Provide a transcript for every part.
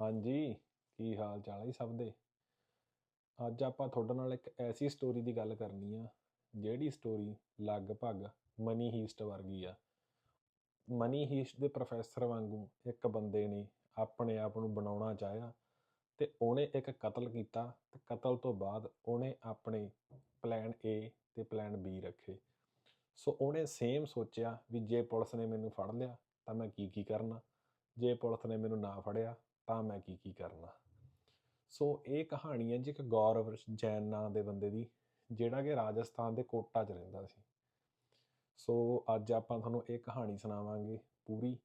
ਹਾਂਜੀ, ਕੀ ਹਾਲ ਚਾਲ ਹੈ ਜੀ ਸਭ ਦੇ? ਅੱਜ ਆਪਾਂ ਤੁਹਾਡੇ ਨਾਲ ਇੱਕ ਐਸੀ ਸਟੋਰੀ ਦੀ ਗੱਲ ਕਰਨੀ ਆ, ਜਿਹੜੀ ਸਟੋਰੀ ਲਗਭਗ ਮਨੀ ਹੀਸਟ ਵਰਗੀ ਆ। ਮਨੀ ਹੀਸਟ ਦੇ ਪ੍ਰੋਫੈਸਰ ਵਾਂਗੂ ਇੱਕ ਬੰਦੇ ਨੇ ਆਪਣੇ ਆਪ ਨੂੰ ਬਣਾਉਣਾ ਚਾਹਿਆ ਤੇ ਉਹਨੇ ਇੱਕ ਕਤਲ ਕੀਤਾ ਤੇ ਕਤਲ ਤੋਂ ਬਾਅਦ ਉਹਨੇ ਆਪਣੇ ਪਲਾਨ A ਤੇ ਪਲਾਨ B ਰੱਖੇ। ਸੋ ਉਹਨੇ ਸੇਮ ਸੋਚਿਆ ਵੀ ਜੇ ਪੁਲਿਸ ਨੇ ਮੈਨੂੰ ਫੜ ਲਿਆ ਤਾਂ ਮੈਂ ਕੀ ਕੀ ਕਰਨਾ? ਜੇ ਪੁਲਿਸ ਨੇ ਮੈਨੂੰ ਨਾ ਫੜਿਆ ਤਾਂ ਮੈਂ ਕੀ ਕੀ ਕਰਨਾ। ਸੋ ਇਹ ਕਹਾਣੀ ਹੈ ਜੀ ਇੱਕ ਗੌਰਵ ਜੈਨ ਨਾਂ ਦੇ ਬੰਦੇ ਦੀ, ਜਿਹੜਾ ਕਿ ਰਾਜਸਥਾਨ ਦੇ ਕੋਟਾ 'ਚ ਰਹਿੰਦਾ ਸੀ। ਸੋ ਅੱਜ ਆਪਾਂ ਤੁਹਾਨੂੰ ਇਹ ਕਹਾਣੀ ਸੁਣਾਵਾਂਗੇ ਪੂਰੀ।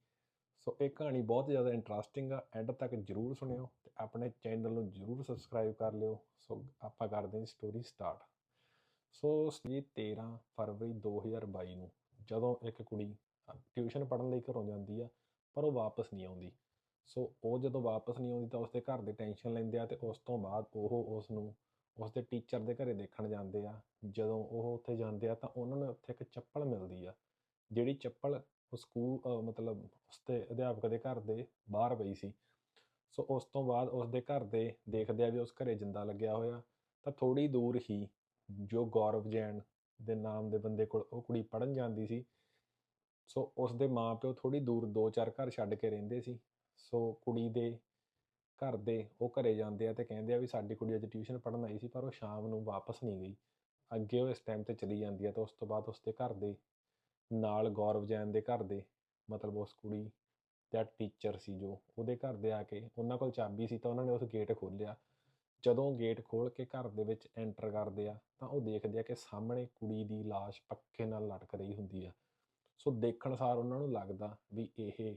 ਸੋ ਇਹ ਕਹਾਣੀ ਬਹੁਤ ਜ਼ਿਆਦਾ ਇੰਟਰਸਟਿੰਗ ਆ ਐਂਡ ਤੱਕ ਜਰੂਰ ਸੁਣਿਓ ਤੇ ਆਪਣੇ ਚੈਨਲ ਨੂੰ ਜਰੂਰ ਸਬਸਕ੍ਰਾਈਬ ਕਰ ਲਿਓ। ਸੋ ਆਪਾਂ ਕਰਦੇ ਹਾਂ ਸਟੋਰੀ ਸਟਾਰਟ ਸੋ ਇਹ 13 ਫਰਵਰੀ 2022 ਨੂੰ ਜਦੋਂ ਇੱਕ ਕੁੜੀ ਟਿਊਸ਼ਨ ਪੜ੍ਹਨ ਲਈ ਘਰੋਂ ਜਾਂਦੀ ਆ, ਪਰ ਉਹ ਵਾਪਸ ਨਹੀਂ ਆਉਂਦੀ। ਸੋ ਉਹ ਜਦੋਂ ਵਾਪਸ ਨਹੀਂ ਆਉਂਦੀ ਤਾਂ ਉਸਦੇ ਘਰ ਦੇ ਟੈਨਸ਼ਨ ਲੈਂਦੇ ਆ ਤੇ ਉਸ ਤੋਂ ਬਾਅਦ ਉਹ ਉਸ ਨੂੰ ਉਸਦੇ ਟੀਚਰ ਦੇ ਘਰੇ ਦੇਖਣ ਜਾਂਦੇ ਆ। ਜਦੋਂ ਉਹ ਉੱਥੇ ਜਾਂਦੇ ਆ ਤਾਂ ਉਹਨਾਂ ਨੂੰ ਉੱਥੇ ਇੱਕ ਚੱਪਲ ਮਿਲਦੀ ਆ, ਜਿਹੜੀ ਚੱਪਲ ਉਹ ਸਕੂਲ ਮਤਲਬ ਉਸਦੇ ਅਧਿਆਪਕ ਦੇ ਘਰ ਦੇ ਬਾਹਰ ਪਈ ਸੀ। ਸੋ ਉਸ ਤੋਂ ਬਾਅਦ ਉਸਦੇ ਘਰ ਦੇ ਦੇਖਦੇ ਆ ਵੀ ਉਸ ਘਰੇ ਜਿੰਦਾ ਲੱਗਿਆ ਹੋਇਆ। ਤਾਂ ਥੋੜੀ ਦੂਰ ਹੀ ਜੋ ਗੌਰਵ ਜੈਨ ਦੇ ਨਾਮ ਦੇ ਬੰਦੇ ਕੋਲ ਉਹ ਕੁੜੀ ਪੜਨ ਜਾਂਦੀ ਸੀ। ਸੋ ਉਸ ਦੇ ਮਾਪਿਓ ਥੋੜੀ ਦੂਰ ਦੋ ਚਾਰ ਘਰ ਛੱਡ ਕੇ ਰਹਿੰਦੇ ਸੀ। ਸੋ ਕੁੜੀ ਦੇ ਘਰ ਦੇ ਉਹ ਘਰੇ ਜਾਂਦੇ ਆ ਤੇ ਕਹਿੰਦੇ ਆ ਵੀ ਸਾਡੀ ਕੁੜੀ ਅੱਜ ਟਿਊਸ਼ਨ ਪੜਨ ਆਈ ਸੀ, ਪਰ ਉਹ ਸ਼ਾਮ ਨੂੰ ਵਾਪਸ ਨਹੀਂ ਗਈ। ਅੱਗੇ ਉਹ ਇਸ ਟਾਈਮ ਤੇ ਚਲੀ ਜਾਂਦੀ ਆ ਤੇ ਉਸ ਤੋਂ ਬਾਅਦ ਉਸਦੇ ਘਰ ਦੇ ਨਾਲ ਗੌਰਵ ਜੈਨ ਦੇ ਘਰ ਦੇ, ਮਤਲਬ ਉਸ ਕੁੜੀ ਦਾ ਟੀਚਰ ਸੀ ਜੋ, ਉਹਦੇ ਘਰ ਦੇ ਆ ਕੇ ਉਹਨਾਂ ਕੋਲ ਚਾਬੀ ਸੀ ਤਾਂ ਉਹਨਾਂ ਨੇ ਉਸ ਗੇਟ ਖੋਲ੍ਹਿਆ। ਜਦੋਂ ਗੇਟ ਖੋਲ ਕੇ ਘਰ ਦੇ ਵਿੱਚ ਐਂਟਰ ਕਰਦੇ ਆ ਤਾਂ ਉਹ ਦੇਖਦੇ ਆ ਕਿ ਸਾਹਮਣੇ ਕੁੜੀ ਦੀ ਲਾਸ਼ ਪੱਕੇ ਨਾਲ ਲਟਕ ਰਹੀ ਹੁੰਦੀ ਆ। ਸੋ ਦੇਖਣ ਸਾਰ ਉਹਨਾਂ ਨੂੰ ਲੱਗਦਾ ਵੀ ਇਹ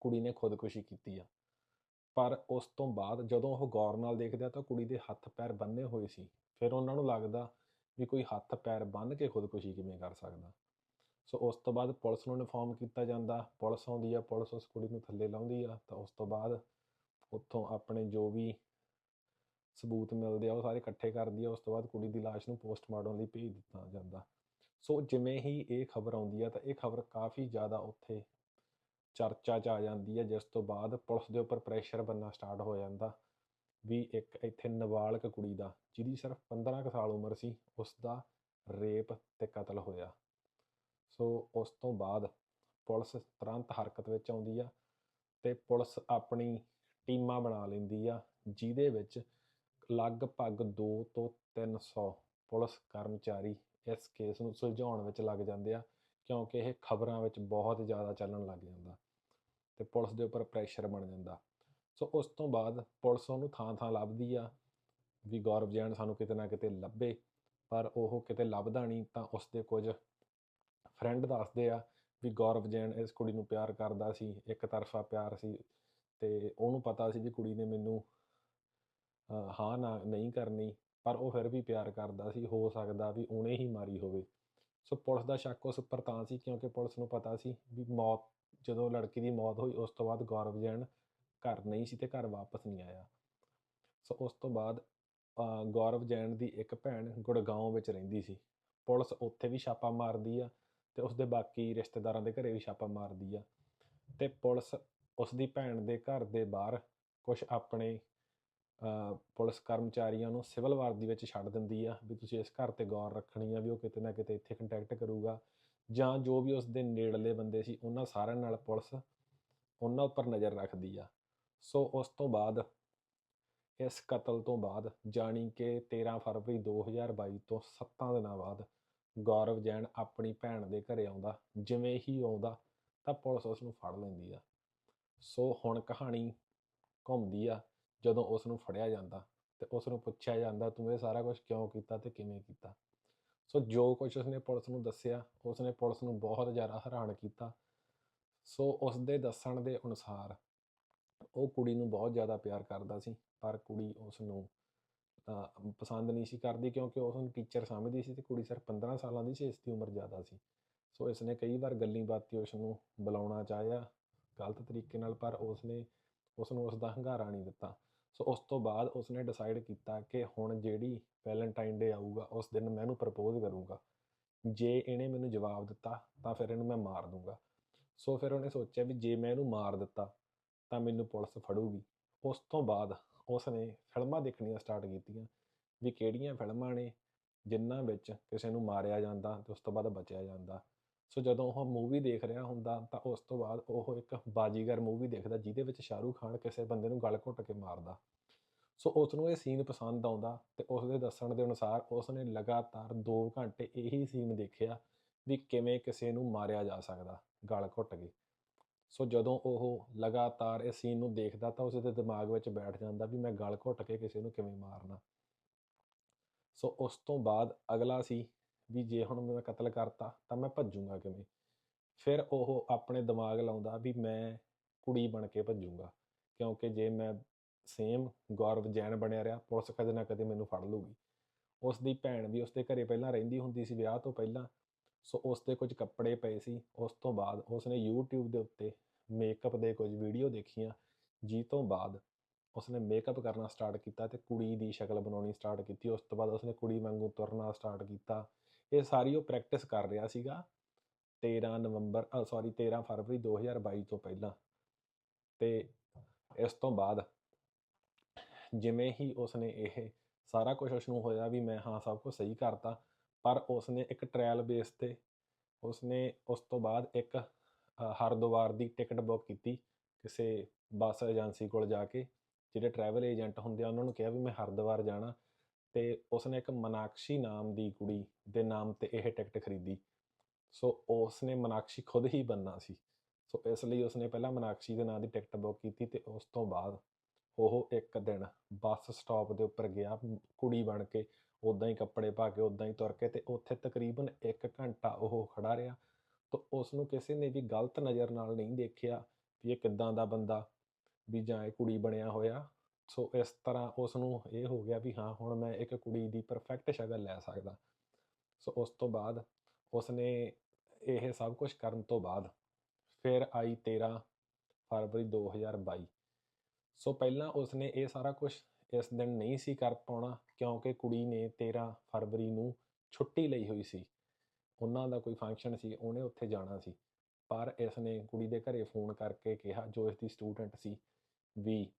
ਕੁੜੀ ਨੇ ਖੁਦਕੁਸ਼ੀ ਕੀਤੀ ਆ। ਪਰ ਉਸ ਤੋਂ ਬਾਅਦ ਜਦੋਂ ਉਹ ਗੌਰ ਨਾਲ ਦੇਖਦੇ ਆ ਤਾਂ ਕੁੜੀ ਦੇ ਹੱਥ ਪੈਰ ਬੰਨੇ ਹੋਏ ਸੀ। ਫਿਰ ਉਹਨਾਂ ਨੂੰ ਲੱਗਦਾ ਵੀ ਕੋਈ ਹੱਥ ਪੈਰ ਬੰਨ ਕੇ ਖੁਦਕੁਸ਼ੀ ਕਿਵੇਂ ਕਰ ਸਕਦਾ। ਸੋ ਉਸ ਤੋਂ ਬਾਅਦ ਪੁਲਿਸ ਨੂੰ ਇਨਫੋਰਮ ਕੀਤਾ ਜਾਂਦਾ। ਪੁਲਿਸ ਆਉਂਦੀ ਆ, ਪੁਲਿਸ ਉਸ ਕੁੜੀ ਨੂੰ ਥੱਲੇ ਲਾਉਂਦੀ ਆ ਤਾਂ ਉਸ ਤੋਂ ਬਾਅਦ ਉੱਥੋਂ ਆਪਣੇ ਜੋ ਵੀ ਸਬੂਤ ਮਿਲਦੇ ਆ ਉਹ ਸਾਰੇ ਇਕੱਠੇ ਕਰਦੀ ਆ। ਉਸ ਤੋਂ ਬਾਅਦ ਕੁੜੀ ਦੀ ਲਾਸ਼ ਨੂੰ ਪੋਸਟਮਾਰਟਮ ਲਈ ਭੇਜ ਦਿੱਤਾ ਜਾਂਦਾ। ਸੋ ਜਿਵੇਂ ਹੀ ਇਹ ਖਬਰ ਆਉਂਦੀ ਆ ਤਾਂ ਇਹ ਖਬਰ ਕਾਫੀ ਜ਼ਿਆਦਾ ਉੱਥੇ ਚਰਚਾ 'ਚ ਆ ਜਾਂਦੀ ਹੈ, ਜਿਸ ਤੋਂ ਬਾਅਦ ਪੁਲਿਸ ਦੇ ਉੱਪਰ ਪ੍ਰੈਸ਼ਰ ਬੰਨਾ ਸਟਾਰਟ ਹੋ ਜਾਂਦਾ ਵੀ ਇੱਕ ਇੱਥੇ ਨਾਬਾਲਗ ਕੁੜੀ ਦਾ, ਜਿਹਦੀ ਸਿਰਫ 15 ਕੁ ਸਾਲ ਉਮਰ ਸੀ ਉਸ ਦਾ ਰੇਪ ਤੇ ਕਤਲ ਹੋਇਆ। ਸੋ ਉਸ ਤੋਂ ਬਾਅਦ ਪੁਲਿਸ ਤੁਰੰਤ ਹਰਕਤ ਵਿੱਚ ਆਉਂਦੀ ਆ ਤੇ ਪੁਲਿਸ ਆਪਣੀ ਟੀਮਾਂ ਬਣਾ ਲੈਂਦੀ ਆ, ਜਿਹਦੇ ਵਿੱਚ ਲਗਭਗ 2 ਤੋਂ 300 ਪੁਲਿਸ ਕਰਮਚਾਰੀ ਇਸ ਕੇਸ ਨੂੰ ਸੁਲਝਾਉਣ ਵਿੱਚ ਲੱਗ ਜਾਂਦੇ ਆ, ਕਿਉਂਕਿ ਇਹ ਖਬਰਾਂ ਵਿੱਚ ਬਹੁਤ ਜ਼ਿਆਦਾ ਚੱਲਣ ਲੱਗ ਜਾਂਦਾ। ਤੇ ਪੁਲਿਸ ਦੇ ਉੱਪਰ ਪ੍ਰੈਸ਼ਰ ਬਣ ਜਾਂਦਾ। ਸੋ ਉਸ ਤੋਂ ਬਾਅਦ ਪੁਲਿਸ ਉਹਨੂੰ ਥਾਂ ਥਾਂ ਲੱਭਦੀ ਆ, ਵੀ ਗੌਰਵ ਜੈਨ ਸਾਨੂੰ ਕਿਤੇ ਨਾ ਕਿਤੇ ਲੱਭੇ, ਪਰ ਉਹ ਕਿਤੇ ਲੱਭਦਾ ਨਹੀਂ ਤਾਂ ਉਸ ਦੇ ਕੁਝ ਫਰੈਂਡ ਦੱਸਦੇ ਆ ਵੀ ਗੌਰਵ ਜੈਨ ਇਸ ਕੁੜੀ ਨੂੰ ਪਿਆਰ ਕਰਦਾ ਸੀ, ਇੱਕ ਤਰਫਾ ਪਿਆਰ ਸੀ ਤੇ ਉਹਨੂੰ ਪਤਾ ਸੀ ਵੀ ਕੁੜੀ ਨੇ ਮੈਨੂੰ ਹਾਂ ਨਾ ਨਹੀਂ ਕਰਨੀ, ਪਰ ਉਹ ਫਿਰ ਵੀ ਪਿਆਰ ਕਰਦਾ ਸੀ, ਹੋ ਸਕਦਾ ਵੀ ਉਹਨੇ ਹੀ ਮਾਰੀ ਹੋਵੇ। ਸੋ ਪੁਲਿਸ ਦਾ ਸ਼ੱਕ ਉਸ ਉੱਪਰ ਤਾਂ ਸੀ ਕਿਉਂਕਿ ਪੁਲਿਸ ਨੂੰ ਪਤਾ ਸੀ ਵੀ ਮੌਤ ਜਦੋਂ ਲੜਕੀ ਦੀ ਮੌਤ ਹੋਈ, ਉਸ ਤੋਂ ਬਾਅਦ ਗੌਰਵ ਜੈਨ ਘਰ ਨਹੀਂ ਸੀ ਤੇ ਘਰ ਵਾਪਸ ਨਹੀਂ ਆਇਆ। ਸੋ ਉਸ ਤੋਂ ਬਾਅਦ ਗੌਰਵ ਜੈਨ ਦੀ ਇੱਕ ਭੈਣ ਗੁੜਗਾਉਂ ਵਿੱਚ ਰਹਿੰਦੀ ਸੀ। ਪੁਲਿਸ ਉੱਥੇ ਵੀ ਛਾਪਾ ਮਾਰਦੀ ਆ ਤੇ ਉਸਦੇ ਬਾਕੀ ਰਿਸ਼ਤੇਦਾਰਾਂ ਦੇ ਘਰੇ ਵੀ ਛਾਪਾ ਮਾਰਦੀ ਆ। ਤੇ ਪੁਲਿਸ ਉਸ ਦੀ ਭੈਣ ਦੇ ਘਰ ਦੇ ਬਾਹਰ ਕੁਝ ਆਪਣੇ ਪੁਲਿਸ ਕਰਮਚਾਰੀਆਂ ਨੂੰ ਸਿਵਲ ਵਰਦੀ ਵਿੱਚ ਛੱਡ ਦਿੰਦੀ ਆ ਵੀ ਤੁਸੀਂ ਇਸ ਘਰ ਤੇ ਗੌਰ ਰੱਖਣੀ ਆ ਵੀ ਉਹ ਕਿਤੇ ਨਾ ਕਿਤੇ ਇੱਥੇ ਕੰਟੈਕਟ ਕਰੂਗਾ। ਜਾਂ ਜੋ ਵੀ ਉਸ ਦੇ ਨੇੜਲੇ ਬੰਦੇ ਸੀ, ਉਹਨਾਂ ਸਾਰਿਆਂ ਨਾਲ ਪੁਲਿਸ ਉਹਨਾਂ ਉੱਪਰ ਨਜ਼ਰ ਰੱਖਦੀ ਆ। ਸੋ ਉਸ ਤੋਂ ਬਾਅਦ, ਇਸ ਕਤਲ ਤੋਂ ਬਾਅਦ, ਜਾਣੀ ਕਿ 13 ਫਰਵਰੀ 2022 ਤੋਂ 7 ਦਿਨਾਂ ਬਾਅਦ, ਗੌਰਵ ਜੈਨ ਆਪਣੀ ਭੈਣ ਦੇ ਘਰੇ ਆਉਂਦਾ, ਜਿਵੇਂ ਹੀ ਆਉਂਦਾ ਤਾਂ ਪੁਲਿਸ ਉਸ ਨੂੰ ਫੜ ਲੈਂਦੀ ਆ। ਸੋ ਹੁਣ ਕਹਾਣੀ ਘੁੰਮਦੀ ਆ, ਜਦੋਂ ਉਸ ਨੂੰ ਫੜਿਆ ਜਾਂਦਾ ਤੇ ਉਸ ਨੂੰ ਪੁੱਛਿਆ ਜਾਂਦਾ, ਤੂੰ ਇਹ ਸਾਰਾ ਕੁਝ ਕਿਉਂ ਕੀਤਾ ਤੇ ਕਿਵੇਂ ਕੀਤਾ? ਸੋ ਜੋ ਕੁਝ ਉਸਨੇ ਪੁਲਿਸ ਨੂੰ ਦੱਸਿਆ, ਉਸਨੇ ਪੁਲਿਸ ਨੂੰ ਬਹੁਤ ਜ਼ਿਆਦਾ ਹੈਰਾਨ ਕੀਤਾ। ਸੋ ਉਸ ਦੇ ਦੱਸਣ ਦੇ ਅਨੁਸਾਰ ਉਹ ਕੁੜੀ ਨੂੰ ਬਹੁਤ ਜ਼ਿਆਦਾ ਪਿਆਰ ਕਰਦਾ ਸੀ, ਪਰ ਕੁੜੀ ਉਸ ਨੂੰ ਪਸੰਦ ਨਹੀਂ ਸੀ ਕਰਦੀ ਕਿਉਂਕਿ ਉਸ ਨੂੰ ਟੀਚਰ ਸਮਝਦੀ ਸੀ ਤੇ ਕੁੜੀ ਸਿਰਫ 15 ਸਾਲਾਂ ਦੀ ਸੀ, ਇਸ ਦੀ ਉਮਰ ਜ਼ਿਆਦਾ ਸੀ। ਸੋ ਇਸ ਨੇ ਕਈ ਵਾਰ ਗੱਲੀ ਬਾਤੀ ਉਸ ਨੂੰ ਬੁਲਾਉਣਾ ਚਾਹਿਆ ਗਲਤ ਤਰੀਕੇ ਨਾਲ, ਪਰ ਉਸ ਨੇ ਉਸ ਨੂੰ ਉਸ ਦਾ ਹੰਗਾਰਾ ਨਹੀਂ ਦਿੱਤਾ। ਸੋ ਉਸ ਤੋਂ ਬਾਅਦ ਉਸਨੇ ਡਿਸਾਈਡ ਕੀਤਾ ਕਿ ਹੁਣ ਜਿਹੜੀ ਵੈਲੈਂਟਾਈਨ ਡੇ ਆਊਗਾ, ਉਸ ਦਿਨ ਮੈਂ ਇਹਨੂੰ ਪ੍ਰਪੋਜ਼ ਕਰੂੰਗਾ। ਜੇ ਇਹਨੇ ਮੈਨੂੰ ਜਵਾਬ ਦਿੱਤਾ, ਤਾਂ ਫਿਰ ਇਹਨੂੰ ਮੈਂ ਮਾਰ ਦੂੰਗਾ। ਸੋ ਫਿਰ ਉਹਨੇ ਸੋਚਿਆ ਵੀ ਜੇ ਮੈਂ ਇਹਨੂੰ ਮਾਰ ਦਿੱਤਾ, ਤਾਂ ਮੈਨੂੰ ਪੁਲਿਸ ਫੜੂਗੀ। ਉਸ ਤੋਂ ਬਾਅਦ ਉਸਨੇ ਫਿਲਮਾਂ ਦੇਖਣੀਆਂ ਸਟਾਰਟ ਕੀਤੀਆਂ ਵੀ ਕਿਹੜੀਆਂ ਫਿਲਮਾਂ ਨੇ ਜਿਨ੍ਹਾਂ ਵਿੱਚ ਕਿਸੇ ਨੂੰ ਮਾਰਿਆ ਜਾਂਦਾ ਤੇ ਉਸ ਤੋਂ ਬਾਅਦ ਬਚਿਆ ਜਾਂਦਾ। ਸੋ ਜਦੋਂ ਉਹ ਮੂਵੀ ਦੇਖ ਰਿਹਾ ਹੁੰਦਾ ਤਾਂ ਉਸ ਤੋਂ ਬਾਅਦ ਉਹ ਇੱਕ ਬਾਜੀਗਰ ਮੂਵੀ ਦੇਖਦਾ ਜਿਹਦੇ ਵਿੱਚ ਸ਼ਾਹਰੂਖ ਖਾਨ ਕਿਸੇ ਬੰਦੇ ਨੂੰ ਗਲ ਘੁੱਟ ਕੇ ਮਾਰਦਾ। ਸੋ ਉਸ ਨੂੰ ਇਹ ਸੀਨ ਪਸੰਦ ਆਉਂਦਾ ਤੇ ਉਸ ਦੇ ਦੱਸਣ ਦੇ ਅਨੁਸਾਰ ਉਸ ਨੇ ਲਗਾਤਾਰ 2 ਘੰਟੇ ਇਹੀ ਸੀਨ ਦੇਖਿਆ ਵੀ ਕਿਵੇਂ ਕਿਸੇ ਨੂੰ ਮਾਰਿਆ ਜਾ ਸਕਦਾ ਗਲ ਘੁੱਟ ਕੇ। ਸੋ ਜਦੋਂ ਉਹ ਲਗਾਤਾਰ ਇਸ ਸੀਨ ਨੂੰ ਦੇਖਦਾ ਤਾਂ ਉਸ ਦੇ ਦਿਮਾਗ ਵਿੱਚ ਬੈਠ ਜਾਂਦਾ ਵੀ ਮੈਂ ਗਲ ਘੁੱਟ ਕੇ ਕਿਸੇ ਨੂੰ ਕਿਵੇਂ ਮਾਰਨਾ। ਸੋ ਉਸ ਤੋਂ ਬਾਅਦ ਅਗਲਾ ਸੀ ਵੀ ਜੇ ਹੁਣ ਮੈਂ ਕਤਲ ਕਰਤਾ, ਤਾਂ ਮੈਂ ਭੱਜੂਗਾ ਕਿਵੇਂ? ਫਿਰ ਉਹ ਆਪਣੇ ਦਿਮਾਗ ਲਾਉਂਦਾ ਵੀ ਮੈਂ ਕੁੜੀ ਬਣ ਕੇ ਭੱਜੂਗਾ, ਕਿਉਂਕਿ ਜੇ ਮੈਂ ਸੇਮ ਗੌਰਵ ਜੈਨ ਬਣਿਆ ਰਿਹਾ, ਪੁਲਿਸ ਕਦੇ ਨਾ ਕਦੇ ਮੈਨੂੰ ਫੜ ਲੂਗੀ। ਉਸ ਦੀ ਭੈਣ ਵੀ ਉਸ ਦੇ ਘਰੇ ਪਹਿਲਾਂ ਰਹਿੰਦੀ ਹੁੰਦੀ ਸੀ ਵਿਆਹ ਤੋਂ ਪਹਿਲਾਂ, ਸੋ ਉਸ ਦੇ ਕੁਝ ਕੱਪੜੇ ਪਏ ਸੀ। ਉਸ ਤੋਂ ਬਾਅਦ ਉਸ ਨੇ YouTube ਦੇ ਉੱਤੇ ਮੇਕਅਪ ਦੇ ਕੁਝ ਵੀਡੀਓ ਦੇਖੀਆਂ ਜੀ ਤੋਂ ਬਾਅਦ ਉਸਨੇ ਮੇਕਅਪ ਕਰਨਾ ਸਟਾਰਟ ਕੀਤਾ ਤੇ ਕੁੜੀ ਦੀ ਸ਼ਕਲ ਬਣਾਉਣੀ ਸਟਾਰਟ ਕੀਤੀ। ਉਸ ਤੋਂ ਬਾਅਦ ਉਸਨੇ ਕੁੜੀ ਵਾਂਗੂ ਤੁਰਨਾ ਸਟਾਰਟ ਕੀਤਾ। ਇਹ ਸਾਰੀ ਉਹ ਪ੍ਰੈਕਟਿਸ ਕਰ ਰਿਹਾ ਸੀਗਾ 13 ਨਵੰਬਰ ਸੌਰੀ 13 ਫਰਵਰੀ 2022 ਤੋਂ ਪਹਿਲਾਂ ਤੇ ਇਸ ਤੋਂ ਬਾਅਦ ਜਿਵੇਂ ਹੀ ਉਸਨੇ ਇਹ ਸਾਰਾ ਕੁਝ ਉਸ ਨੂੰ ਹੋਇਆ ਵੀ ਮੈਂ ਹਾਂ ਸਭ ਕੁਝ ਸਹੀ ਕਰਤਾ ਪਰ ਉਸਨੇ ਇੱਕ ਟ੍ਰਾਇਲ ਬੇਸ ਤੇ ਉਸਨੇ ਉਸ ਤੋਂ ਬਾਅਦ ਇੱਕ ਅ, ਹਰਿਦੁਆਰ ਦੀ ਟਿਕਟ ਬੁੱਕ ਕੀਤੀ ਕਿਸੇ ਬੱਸ ਏਜੰਸੀ ਕੋਲ ਜਾ ਕੇ ਜਿਹੜੇ ਟਰੈਵਲ ਏਜੰਟ ਹੁੰਦੇ ਆ ਉਹਨਾਂ ਨੂੰ ਕਿਹਾ ਵੀ ਮੈਂ ਹਰਿਦੁਆਰ ਜਾਣਾ ਤੇ ਉਸਨੇ ਇੱਕ ਮਨਾਕਸ਼ੀ ਨਾਮ ਦੀ ਕੁੜੀ ਦੇ ਨਾਮ ਤੇ ਇਹ ਟਿਕਟ ਖਰੀਦੀ। ਸੋ ਉਸਨੇ ਮਨਾਕਸ਼ੀ ਖੁਦ ਹੀ ਬੰਨਾ ਸੀ। ਸੋ ਇਸ ਲਈ ਉਸਨੇ ਪਹਿਲਾਂ ਮਨਾਕਸ਼ੀ ਦੇ ਨਾਂ ਦੀ ਟਿਕਟ ਬੁੱਕ ਕੀਤੀ ਤੇ ਉਸ ਤੋਂ ਬਾਅਦ ਉਹ ਇੱਕ ਦਿਨ ਬੱਸ ਸਟਾਪ ਦੇ ਉੱਪਰ ਗਿਆ, ਕੁੜੀ ਬਣ ਕੇ ਉਦਾਂ ਹੀ ਕੱਪੜੇ ਪਾ ਕੇ ਉਦਾਂ ਹੀ ਤੁਰ ਕੇ ਤੇ ਉੱਥੇ ਤਕਰੀਬਨ 1 ਘੰਟਾ ਉਹ ਖੜਾ ਰਿਹਾ। ਤਾਂ ਉਸ ਨੂੰ ਕਿਸੇ ਨੇ ਵੀ ਗਲਤ ਨਜ਼ਰ ਨਾਲ ਨਹੀਂ ਦੇਖਿਆ ਵੀ ਇਹ ਕਿੱਦਾਂ ਦਾ ਬੰਦਾ ਵੀ ਜਾਂ ਇਹ ਕੁੜੀ ਬਣਿਆ ਹੋਇਆ ਸੋ ਇਸ ਤਰ੍ਹਾਂ ਉਸ ਨੂੰ ਇਹ ਹੋ ਗਿਆ ਵੀ ਹਾਂ, ਹੁਣ ਮੈਂ ਇੱਕ ਕੁੜੀ ਦੀ ਪਰਫੈਕਟ ਸ਼ਕਲ ਲੈ ਸਕਦਾ। ਸੋ ਉਸ ਤੋਂ ਬਾਅਦ ਉਸ ਨੇ ਇਹ ਸਭ ਕੁਝ ਕਰਨ ਤੋਂ ਬਾਅਦ ਫਿਰ ਆਈ 13 ਫਰਵਰੀ 2022 ਸੋ ਪਹਿਲਾਂ ਉਸਨੇ ਇਹ ਸਾਰਾ ਕੁਝ ਇਸ ਦਿਨ ਨਹੀਂ ਸੀ ਕਰ ਪਾਉਣਾ ਕਿਉਂਕਿ ਕੁੜੀ ਨੇ 13 ਫਰਵਰੀ ਨੂੰ ਛੁੱਟੀ ਲਈ ਹੋਈ ਸੀ। ਉਹਨਾਂ ਦਾ ਕੋਈ ਫੰਕਸ਼ਨ ਸੀ, ਉਹਨੇ ਉੱਥੇ ਜਾਣਾ ਸੀ। ਪਰ ਇਸ ਨੇ ਕੁੜੀ ਦੇ ਘਰੇ ਫੋਨ ਕਰਕੇ ਕਿਹਾ, ਜੋ ਇਸ ਦੀ ਸਟੂਡੈਂਟ ਸੀ, ਵੀ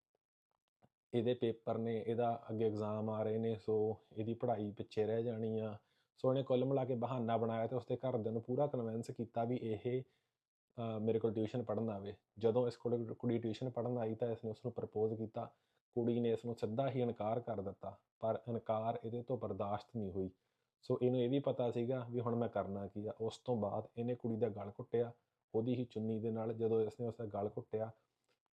ਇਹਦੇ ਪੇਪਰ ਨੇ, ਇਹਦਾ ਅੱਗੇ ਐਗਜ਼ਾਮ ਆ ਰਹੇ ਨੇ, ਸੋ ਇਹਦੀ ਪੜ੍ਹਾਈ ਪਿੱਛੇ ਰਹਿ ਜਾਣੀ ਆ। ਸੋ ਇਹਨੇ ਕੁੱਲ ਮਿਲਾ ਕੇ ਬਹਾਨਾ ਬਣਾਇਆ ਤੇ ਉਸਦੇ ਘਰਦਿਆਂ ਨੂੰ ਪੂਰਾ ਕਨਵਿੰਸ ਕੀਤਾ ਵੀ ਇਹ ਮੇਰੇ ਕੋਲ ਟਿਊਸ਼ਨ ਪੜ੍ਹਨ ਆਵੇ। ਜਦੋਂ ਇਸ ਕੋਲ ਕੁੜੀ ਟਿਊਸ਼ਨ ਪੜ੍ਹਨ ਆਈ ਤਾਂ ਇਸਨੇ ਉਸ ਨੂੰ ਪ੍ਰਪੋਜ਼ ਕੀਤਾ। ਕੁੜੀ ਨੇ ਇਸ ਨੂੰ ਸਿੱਧਾ ਹੀ ਇਨਕਾਰ ਕਰ ਦਿੱਤਾ, ਪਰ ਇਨਕਾਰ ਇਹਦੇ ਤੋਂ ਬਰਦਾਸ਼ਤ ਨਹੀਂ ਹੋਈ। ਸੋ ਇਹਨੂੰ ਇਹ ਵੀ ਪਤਾ ਸੀਗਾ ਵੀ ਹੁਣ ਮੈਂ ਕਰਨਾ ਕੀ ਆ। ਉਸ ਤੋਂ ਬਾਅਦ ਇਹਨੇ ਕੁੜੀ ਦਾ ਗਲ ਘੁੱਟਿਆ। ਉਹਦੀ ਹੀ ਚੁੰਨੀ ਦੇ ਨਾਲ ਜਦੋਂ ਇਸਨੇ ਉਸ ਦਾ ਗਲ ਘੁੱਟਿਆ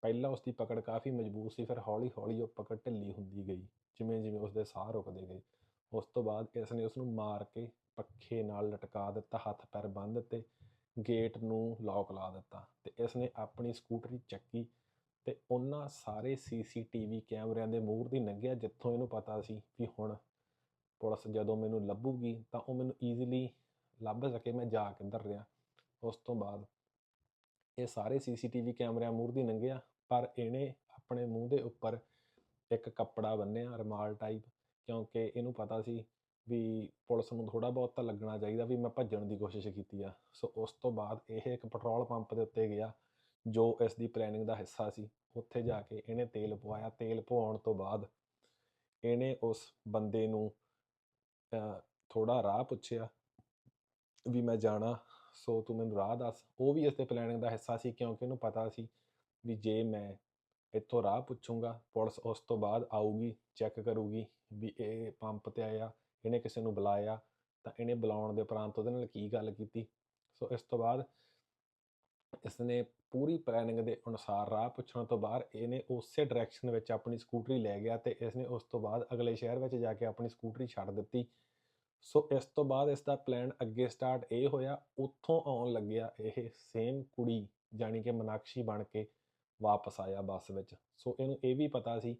ਪਹਿਲਾਂ ਉਸ ਦੀ ਪਕੜ ਕਾਫੀ ਮਜ਼ਬੂਤ ਸੀ, ਫਿਰ ਹੌਲੀ ਹੌਲੀ ਉਹ ਪਕੜ ਢਿੱਲੀ ਹੁੰਦੀ ਗਈ ਜਿਵੇਂ ਜਿਵੇਂ ਉਸ ਦੇ ਸਾਹ ਰੁਕਦੇ ਗਏ। ਉਸ ਤੋਂ ਬਾਅਦ ਇਸ ਨੇ ਉਸ ਨੂੰ ਮਾਰ ਕੇ ਪੱਖੇ ਨਾਲ ਲਟਕਾ ਦਿੱਤਾ, ਹੱਥ ਪੈਰ ਬੰਨ੍ਹ ਦਿੱਤੇ, ਗੇਟ ਨੂੰ ਲੌਕ ਲਾ ਦਿੱਤਾ ਤੇ ਇਸ ਨੇ ਆਪਣੀ ਸਕੂਟਰੀ ਚੱਕੀ ਤੇ ਉਹਨਾਂ ਸਾਰੇ ਸੀਸੀਟੀਵੀ ਕੈਮਰਿਆਂ ਦੇ ਮੂਹਰ ਦੀ ਲੰਘਿਆ ਜਿੱਥੋਂ ਇਹਨੂੰ ਪਤਾ ਸੀ ਵੀ ਹੁਣ ਪੁਲਿਸ ਜਦੋਂ ਮੈਨੂੰ ਲੱਭੂਗੀ ਤਾਂ ਉਹ ਮੈਨੂੰ ਈਜ਼ੀਲੀ ਲੱਭ ਸਕੇ, ਮੈਂ ਜਾ ਕਿੱਧਰ ਰਿਹਾ। ਉਸ ਤੋਂ ਬਾਅਦ ਇਹ ਸਾਰੇ ਸੀਸੀਟੀਵੀ ਕੈਮਰਿਆਂ ਮੂਹਰ ਦੀ ਲੰਘਿਆ ਪਰ ਇਹਨੇ ਆਪਣੇ ਮੂੰਹ ਦੇ ਉੱਪਰ ਇੱਕ ਕੱਪੜਾ ਬੰਨਿਆ, ਰਮਾਲ ਟਾਈਪ ਕਿਉਂਕਿ ਇਹਨੂੰ ਪਤਾ ਸੀ ਵੀ ਪੁਲਿਸ ਨੂੰ ਥੋੜਾ ਬਹੁਤ ਤਾਂ ਲੱਗਣਾ ਚਾਹੀਦਾ ਵੀ ਮੈਂ ਭੱਜਣ ਦੀ ਕੋਸ਼ਿਸ਼ ਕੀਤੀ ਆ। ਸੋ ਉਸ ਤੋਂ ਬਾਅਦ ਇਹ ਇੱਕ ਪੈਟਰੋਲ ਪੰਪ ਦੇ ਉੱਤੇ ਗਿਆ, ਜੋ ਇਸ ਦੀ ਪਲੈਨਿੰਗ ਦਾ ਹਿੱਸਾ ਸੀ। ਉੱਥੇ ਜਾ ਕੇ ਇਹਨੇ ਤੇਲ ਪਵਾਇਆ। ਤੇਲ ਪਵਾਉਣ ਤੋਂ ਬਾਅਦ ਇਹਨੇ ਉਸ ਬੰਦੇ ਨੂੰ ਥੋੜਾ ਰਾਹ ਪੁੱਛਿਆ ਵੀ ਮੈਂ ਜਾਣਾ, ਸੋ ਤੂੰ ਮੈਨੂੰ ਰਾਹ ਦੱਸ। ਉਹ ਵੀ ਇਸ ਦੇ ਪਲੈਨਿੰਗ ਦਾ ਹਿੱਸਾ ਸੀ ਕਿਉਂਕਿ ਇਹਨੂੰ ਪਤਾ ਸੀ ਵੀ ਜੇ ਮੈਂ ਇੱਥੋਂ ਰਾਹ ਪੁੱਛੂੰਗਾ, ਪੁਲਿਸ ਉਸ ਤੋਂ ਬਾਅਦ ਆਊਗੀ, ਚੈੱਕ ਕਰੂਗੀ ਵੀ ਇਹ ਪੰਪ ਤੇ ਆਇਆ, ਇਹਨੇ ਕਿਸੇ ਨੂੰ ਬੁਲਾਇਆ, ਤਾਂ ਇਹਨੇ ਬੁਲਾਉਣ ਦੇ ਉਪਰੰਤ ਉਹਦੇ ਨਾਲ ਕੀ ਗੱਲ ਕੀਤੀ। ਸੋ ਇਸ ਤੋਂ ਬਾਅਦ ਇਸਨੇ ਪੂਰੀ ਪਲੈਨਿੰਗ ਦੇ ਅਨੁਸਾਰ ਰਾਹ ਪੁੱਛਣ ਤੋਂ ਬਾਅਦ ਇਹਨੇ ਉਸੇ ਡਾਇਰੈਕਸ਼ਨ ਵਿੱਚ ਆਪਣੀ ਸਕੂਟਰੀ ਲੈ ਗਿਆ ਤੇ ਇਸਨੇ ਉਸ ਤੋਂ ਬਾਅਦ ਅਗਲੇ ਸ਼ਹਿਰ ਵਿੱਚ ਜਾ ਕੇ ਆਪਣੀ ਸਕੂਟਰੀ ਛੱਡ ਦਿੱਤੀ। ਸੋ ਇਸ ਤੋਂ ਬਾਅਦ ਇਸ ਦਾ ਪਲਾਨ ਅੱਗੇ ਸਟਾਰਟ ਇਹ ਹੋਇਆ, ਉੱਥੋਂ ਆਉਣ ਲੱਗਿਆ ਇਹ ਸੇਮ ਕੁੜੀ, ਜਾਣੀ ਕਿ ਮਨਾਕਸ਼ੀ ਬਣ ਕੇ ਵਾਪਸ ਆਇਆ ਬੱਸ ਵਿੱਚ। ਸੋ ਇਹਨੂੰ ਇਹ ਵੀ ਪਤਾ ਸੀ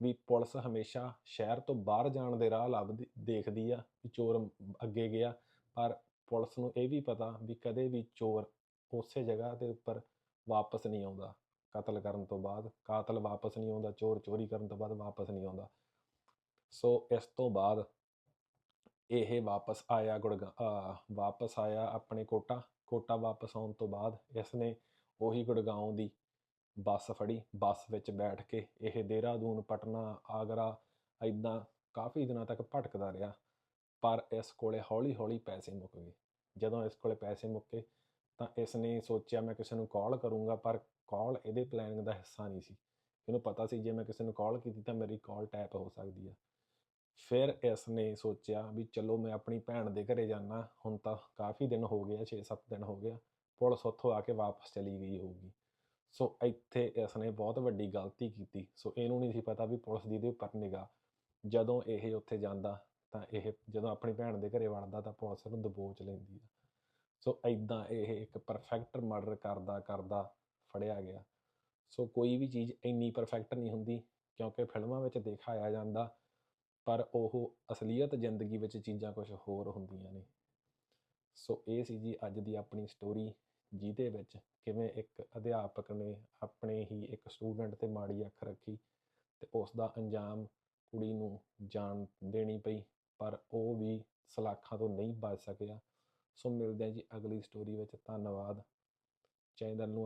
ਵੀ ਪੁਲਿਸ ਹਮੇਸ਼ਾ ਸ਼ਹਿਰ ਤੋਂ ਬਾਹਰ ਜਾਣ ਦੇ ਰਾਹ ਲੱਭਦੀ, ਦੇਖਦੀ ਆ ਵੀ ਚੋਰ ਅੱਗੇ ਗਿਆ। ਪਰ ਪੁਲਿਸ ਨੂੰ ਇਹ ਵੀ ਪਤਾ ਵੀ ਕਦੇ ਵੀ ਚੋਰ ਉਸੇ ਜਗ੍ਹਾ ਦੇ ਉੱਪਰ ਵਾਪਸ ਨਹੀਂ ਆਉਂਦਾ। ਕਤਲ ਕਰਨ ਤੋਂ ਬਾਅਦ, ਕਾਤਲ ਵਾਪਸ ਨਹੀਂ ਆਉਂਦਾ, ਚੋਰ ਚੋਰੀ ਕਰਨ ਤੋਂ ਬਾਅਦ ਵਾਪਸ ਨਹੀਂ ਆਉਂਦਾ। ਸੋ ਇਸ ਤੋਂ ਬਾਅਦ ਇਹ ਵਾਪਸ ਆਇਆ ਗੁੜਗਾ ਵਾਪਸ ਆਇਆ ਆਪਣੇ ਕੋਟਾ। ਕੋਟਾ ਵਾਪਸ ਆਉਣ ਤੋਂ ਬਾਅਦ ਇਸ ਨੇ ਉਹੀ ਗੁੜਗਾਉਂ ਦੀ ਬੱਸ ਫੜੀ, ਬੱਸ ਵਿੱਚ ਬੈਠ ਕੇ ਇਹ ਦੇਹਰਾਦੂਨ, ਪਟਨਾ, ਆਗਰਾ ਐਦਾਂ ਕਾਫੀ ਦਿਨਾਂ ਤੱਕ ਭਟਕਦਾ ਰਿਹਾ, ਪਰ ਇਸ ਕੋਲੇ ਹੌਲੀ ਹੌਲੀ ਪੈਸੇ ਮੁੱਕ ਗਏ। ਜਦੋਂ ਇਸ ਕੋਲੇ ਪੈਸੇ ਮੁੱਕੇ ਤਾਂ ਇਸ ਨੇ ਸੋਚਿਆ, ਮੈਂ ਕਿਸੇ ਨੂੰ ਕਾਲ ਕਰੂੰਗਾ ਪਰ ਕਾਲ ਇਹਦੇ ਪਲੈਨਿੰਗ ਦਾ ਹਿੱਸਾ ਨਹੀਂ ਸੀ। ਇਹਨੂੰ ਪਤਾ ਸੀ, ਜੇ ਮੈਂ ਕਿਸੇ ਨੂੰ ਕਾਲ ਕੀਤੀ ਤਾਂ ਮੇਰੀ ਕਾਲ ਟੈਪ ਹੋ ਸਕਦੀ ਆ। ਫਿਰ ਇਸ ਨੇ ਸੋਚਿਆ ਵੀ ਚਲੋ ਮੈਂ ਆਪਣੀ ਭੈਣ ਦੇ ਘਰੇ ਜਾਣਾ ਹੁਣ ਤਾਂ ਕਾਫੀ ਦਿਨ ਹੋ ਗਏ ਆ 6-7 ਦਿਨ ਹੋ ਗਿਆ ਪੁਲਿਸ ਉੱਥੋਂ ਆ ਕੇ ਵਾਪਸ ਚਲੀ ਗਈ ਹੋਊਗੀ। ਸੋ ਇੱਥੇ ਇਸ ਨੇ ਬਹੁਤ ਵੱਡੀ ਗਲਤੀ ਕੀਤੀ। ਸੋ ਇਹਨੂੰ ਨਹੀਂ ਸੀ ਪਤਾ ਵੀ ਪੁਲਿਸ ਦੀ ਇਹਦੇ ਉੱਪਰ ਨਿਗਾਹ। ਜਦੋਂ ਇਹ ਉੱਥੇ ਜਾਂਦਾ, ਤਾਂ ਇਹ ਜਦੋਂ ਆਪਣੀ ਭੈਣ ਦੇ ਘਰੇ ਵੜਦਾ, ਤਾਂ ਪੁਲਿਸ ਨੂੰ ਦਬੋਚ ਲੈਂਦੀ ਆ। ਸੋ ਐਦਾਂ ਇਹ ਇੱਕ ਪਰਫੈਕਟ ਮਰਡਰ ਕਰਦਾ ਕਰਦਾ ਫੜਿਆ ਗਿਆ। ਸੋ ਕੋਈ ਵੀ ਚੀਜ਼ ਇੰਨੀ ਪਰਫੈਕਟ ਨਹੀਂ ਹੁੰਦੀ, ਕਿਉਂਕਿ ਫਿਲਮਾਂ ਵਿੱਚ ਦਿਖਾਇਆ ਜਾਂਦਾ, ਪਰ ਉਹ ਅਸਲੀਅਤ ਜ਼ਿੰਦਗੀ ਵਿੱਚ ਚੀਜ਼ਾਂ ਕੁਝ ਹੋਰ ਹੁੰਦੀਆਂ ਨੇ। ਸੋ ਇਹ ਸੀ ਜੀ ਅੱਜ ਦੀ ਆਪਣੀ ਸਟੋਰੀ ਜਿਹਦੇ ਵਿੱਚ ਕਿਵੇਂ ਇੱਕ ਅਧਿਆਪਕ ਨੇ ਆਪਣੇ ਹੀ ਇੱਕ ਸਟੂਡੈਂਟ ਤੇ ਮਾੜੀ ਅੱਖ ਰੱਖੀ ਤੇ ਉਸ ਦਾ ਅੰਜਾਮ ਕੁੜੀ ਨੂੰ ਜਾਣ ਦੇਣੀ ਪਈ, ਪਰ ਉਹ ਵੀ ਸਲਾਖਾਂ ਤੋਂ ਨਹੀਂ ਬਚ ਸਕਿਆ। ਸੋ ਮਿਲਦੇ ਹਾਂ ਜੀ ਅਗਲੀ ਸਟੋਰੀ ਵਿੱਚ। ਧੰਨਵਾਦ। ਚੈਨਲ ਨੂੰ